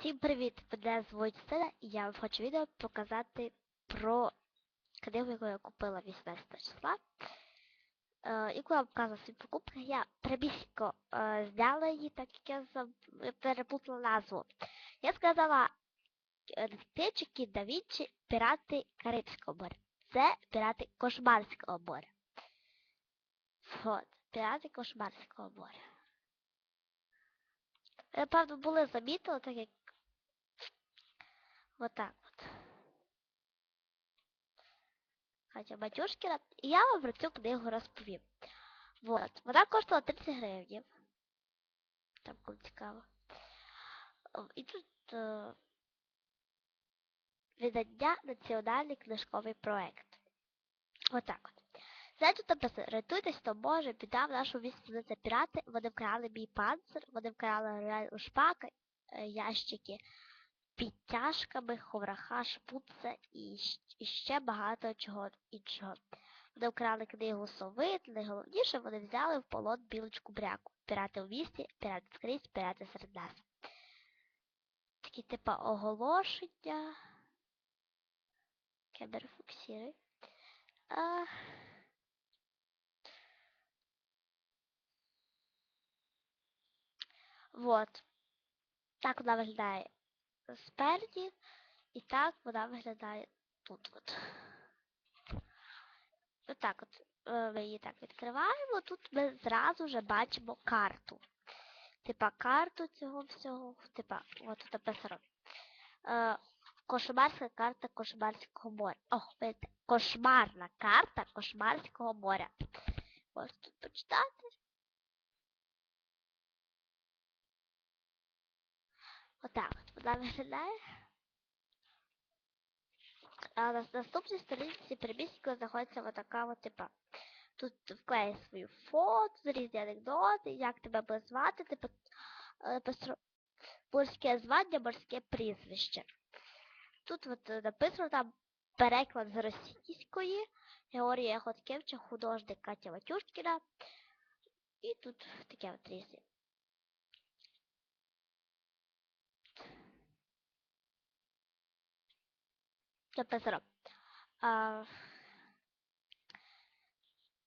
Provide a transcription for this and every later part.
Всім привіт! Мене звуть Сина і я вам хочу відео показати про книгу, яку я купила 18 числа. Е, яку я вам показала свої покупки. Я прибіжко е, зняла її, так як я переплутала назву. Я сказала е, детективчики да Вінчі Пірати Карибського моря. Це пірати Кошмарського моря. От, пірати Кошмарського моря. Напевно, були замітили, так як Отак от. Катя Батюшкіна. І я вам про цю книгу розповім. Вот. Вона коштувала 30 гривень. Там кому цікаво. І тут е, видання Національний книжковий проект. Отак от. Знаєте, тут написано, рятуйтесь, хто може, біда в нашому місті це пірати, вони вкрали мій панцир, вони вкрали реальну шпака, е, ящики підтяжками, ховраха, шпуца і, ще багато чого іншого. Вони вкрали книгу сови, найголовніше вони взяли в полон білочку бряку. Пірати у місті, пірати скрізь, пірати серед нас. Такі типа оголошення. Кемер фуксіри. А... Вот. Так вона виглядає спереді, і так вона виглядає тут от. Отак от е, ми її так відкриваємо. Тут ми зразу вже бачимо карту. Типа карту цього всього. Типа, от тут написано. Е, кошмарська карта Кошмарського моря. О, видите, кошмарна карта Кошмарського моря. Ось тут почитати. Отак от вона виглядає. А на наступній сторінці приміщення знаходиться отака от типа. Тут вклеїш свою фото, різні анекдоти, як тебе буде звати, типу е, пестро- морське звання, морське прізвище. Тут от написано там переклад з російської, Георгія Хоткевича, художник Катя Ватюшкіна. І тут таке от різні. Написано. А,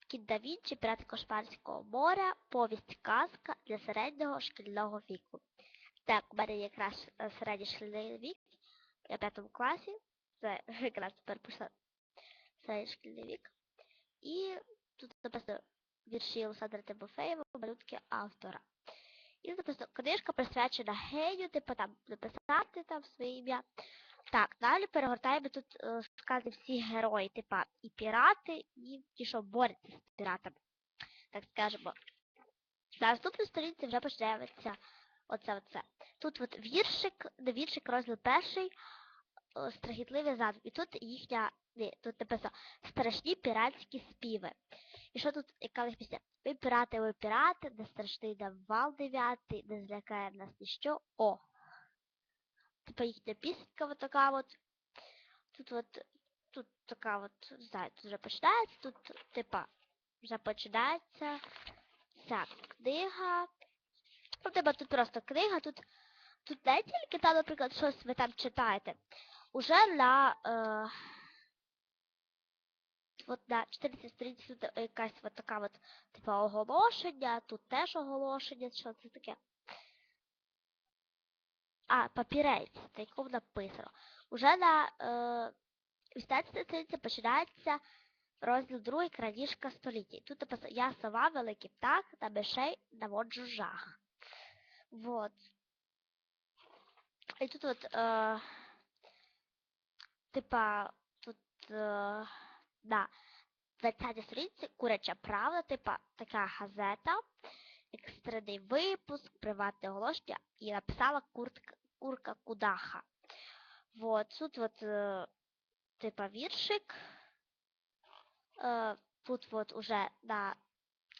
Кіт да Вінчі, пірати Кошмарського моря, повість казка для середнього шкільного віку. Так, у мене якраз е, середній шкільний вік, я в п'ятому класі, це якраз тепер пішла середній шкільний вік. І тут написано вірші Олександра Тимофеєва, малютки автора. І написано, книжка присвячена генію, типу там написати там своє ім'я. Так, далі перегортаємо тут е, скази всі герої, типа і пірати, і ті, що борються з піратами. Так скажемо. На наступній сторінці вже починається оце оце. Тут от віршик, не віршик, розділ перший, е, страхітливий задум. І тут їхня, ні, тут написано страшні піратські співи. І що тут, яка них пісня? Ви пірати, ви пірати, не страшний нам вал дев'ятий, не злякає нас ніщо. О! Їхня пісенька вот така от. Тут от, тут така от, не тут вже починається, тут, типа, вже починається ця книга. Ну, типа, тут просто книга, тут, тут не тільки там, наприклад, щось ви там читаєте. Уже на, е, от на 14 сторінці тут якась от така от, типа, оголошення, тут теж оголошення, що це таке. А, папірець, на якому написано. Уже на е, 18 сторінці починається розділ 2 крадіжка століття. Тут написано Я сова, великий птах, на мишей наводжу жах. Вот. І тут от, е, типа, тут е, на 20 сторінці куряча правда, типа така газета, екстрений випуск, приватне оголошення, і написала куртка, курка Кудаха. Вот, тут вот, е, типа віршик. Е, тут вот уже на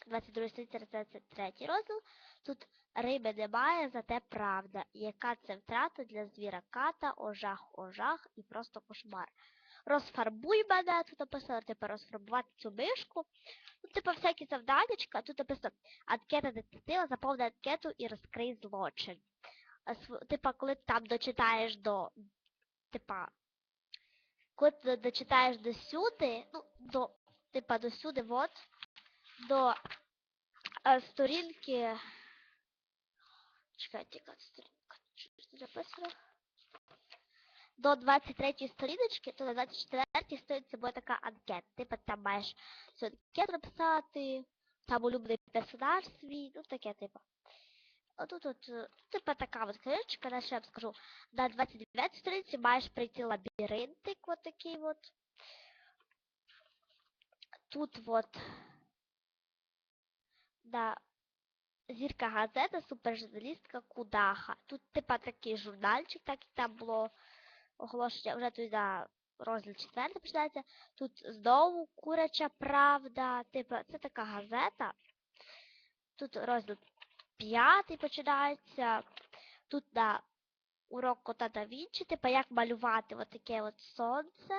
22 сторінці 33 розділ. Тут риби немає, зате правда. Яка це втрата для звіра ката, ожах, ожах і просто кошмар. Розфарбуй мене, тут написано, типу, розфарбувати цю мишку. Типу, всякі завданнячка, тут написано анкета детектива, заповни анкету і розкрий злочин. типа, коли ти там дочитаєш до, типа, коли ти дочитаєш до сюди, ну, до, типа, до сюди, вот, до е, сторінки, чекайте, яка сторінка, що написано? До 23 сторіночки, то на 24 сторінці буде така анкета. Типа там маєш цю анкету написати, там улюблений персонаж свій, ну таке, типа. А тут от, е, типа така от книжечка, на що я вам скажу, на 29 сторінці маєш пройти лабіринтик, от такий от. Тут от, да, зірка газета, супержурналістка Кудаха. Тут, типа, такий журнальчик, так як там було оголошення, вже тут за розділ четвертий починається. Тут знову куряча правда. Типу, це така газета. Тут розділ п'ятий починається. Тут на урок кота да Вінчі, типу, як малювати от таке от сонце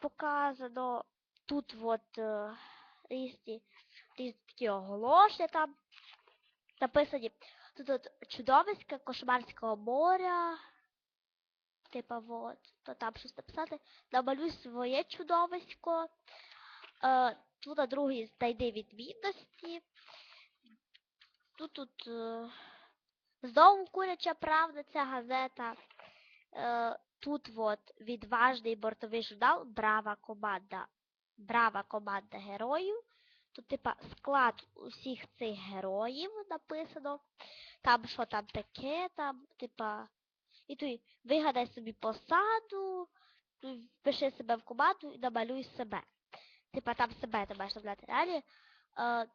показано. Тут от е, різні, різні такі оголошення там написані. Тут от чудовиська кошмарського моря. Типа вот, то там щось написати. Намалюй своє чудовисько. Е, тут на другий знайди відмінності. Тут тут е, знову куряча правда, ця газета. Е, тут от відважний бортовий журнал Брава команда. Брава команда героїв. Тут, типа, склад усіх цих героїв написано. Там що там таке, там, типа. І тут вигадай собі посаду, впиши себе в команду і намалюй себе. Типа там себе ти маєш. Далі е,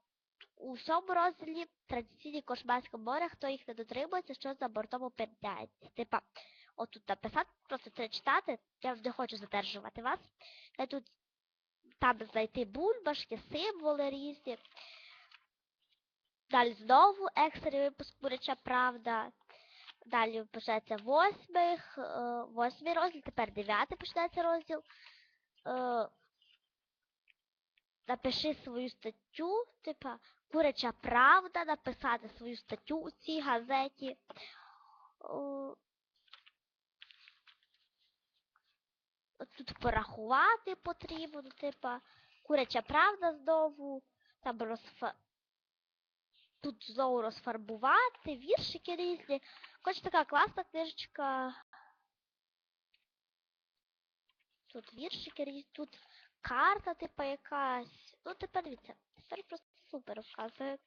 у всьому розділі традиційні кошмарського моря, хто їх не дотримується, що за бортом опиняється. Типа, отут написати, просто це читати, я не хочу задержувати вас. Я тут там знайти бульбашки, символи різні. Далі знову екстрий випуск Куряча Правда. Далі починається восьмих, е, восьмий розділ, тепер дев'ятий починається розділ. Е, напиши свою статтю, типа Куряча Правда, написати свою статтю у цій газеті. Е, тут порахувати потрібно, типа Куряча Правда знову, там розфа... Тут знову розфарбувати, віршики різні. Хоч така класна книжечка. Тут віршики тут карта, типа якась. Ну тепер дивіться, тепер просто супер вказує.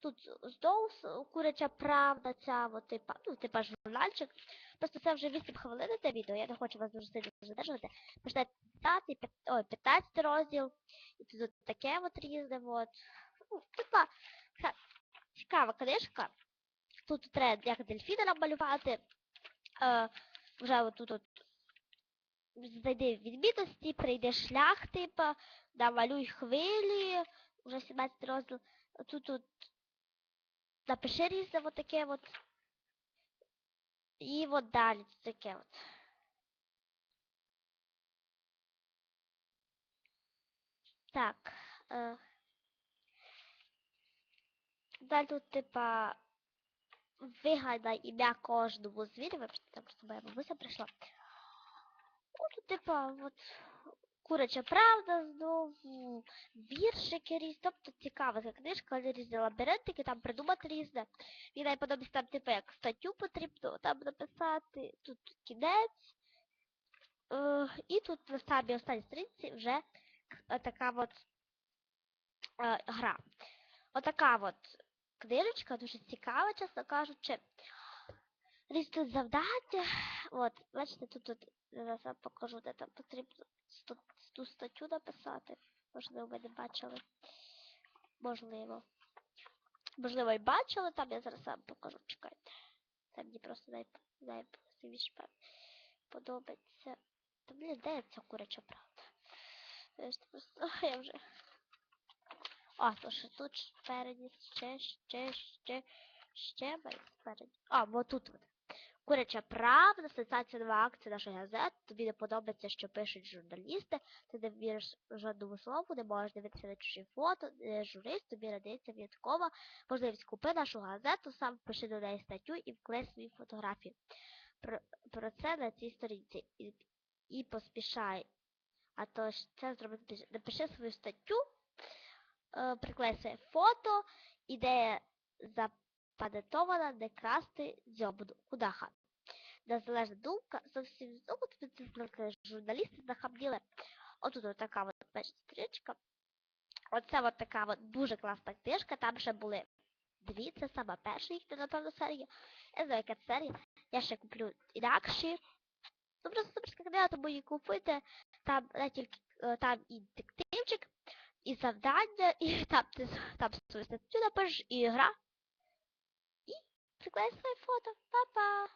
Тут знову куряча правда ця, от, типа, ну, типа журнальчик. Просто це вже 8 хвилин це відео, я не хочу вас дуже сильно задержувати. Починає 15, п'ят- ой, 15 розділ. І тут таке от різне, от. Ну, типа, цікава книжка. Тут треба як дельфіна намалювати. Е, вже отут от знайди відмінності, прийде шлях, типа, намалюй хвилі, вже 17 розділ. Тут тут напиши різне от таке от. І от далі таке от. Так. Е, далі тут, типа, вигадай ім'я кожному звірю. Там просто моя бабуся прийшла. Ну, типа, от куряча правда знову, віршики різні, тобто цікава ця книжка, різні лабіринтики, там придумати різне. Мені найподобається там, типу, як статтю потрібно там написати, тут кінець. Е, і тут на самій останній сторінці вже така от е, гра. Отака от книжечка, дуже цікава, чесно кажучи. Різні завдання. От, бачите, тут, тут зараз я покажу, де там потрібно сту- ту статтю написати. Можливо, ви не бачили. Можливо. Можливо, і бачили, там я зараз вам покажу. Чекайте. Це мені просто най, подобається. Та блін, де ця куряча правда? Я вже. А, то що тут спереді, ще, ще, ще, ще, спереді. А, бо тут от. Куряча правда, сенсаційна акція нашої газети. Тобі не подобається, що пишуть журналісти. Ти не віриш жодному слову, не можеш дивитися на чужі фото, не тобі надається віткова можливість купи нашу газету, сам пиши до неї статтю і вклей свої фотографії. Про, про це на цій сторінці. І, і поспішай. А то ж це зробити. Напиши свою статтю, е, приклей своє фото, ідея запатентована не красти дзьобну. Кудаха. Незалежна думка зовсім знову знаки журналісти захабніли. Отут от така от перша стрічка. Оце от така от дуже класна книжка. Там ще були дві, це сама перша їхня, напевно, серія. Я знаю, яка серія. Я ще куплю інакші. Ну просто суперська книга, тому її купуйте. Там не тільки е, там і детективчик, і завдання, і там ти там свою статтю напишеш, і гра. І приклеїш своє фото. Па-па!